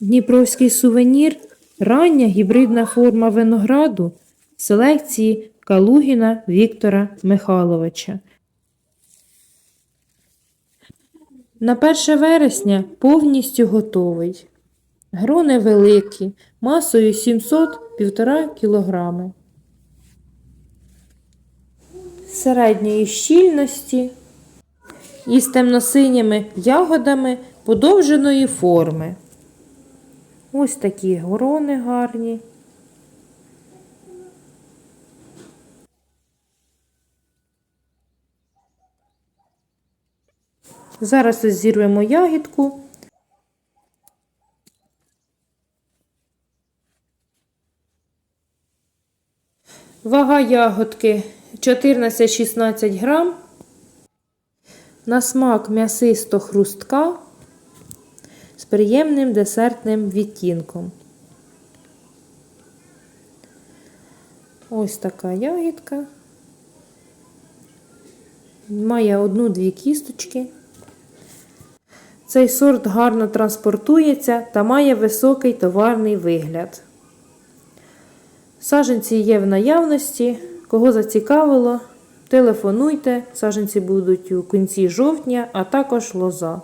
Дніпровський сувенір рання гібридна форма винограду селекції Калугіна Віктора Михайловича. На 1 вересня повністю готовий. Грони великі, масою 700-1,5 кг. Середньої щільності із темносиніми ягодами подовженої форми. Ось такі грони гарні. Зараз ось зірвемо ягідку. Вага ягодки 14-16 грам. На смак м'ясисто хрустка приємним десертним відтінком. Ось така ягідка. Має одну-дві кісточки. Цей сорт гарно транспортується та має високий товарний вигляд. Саженці є в наявності. Кого зацікавило, телефонуйте. Саженці будуть у кінці жовтня, а також лоза.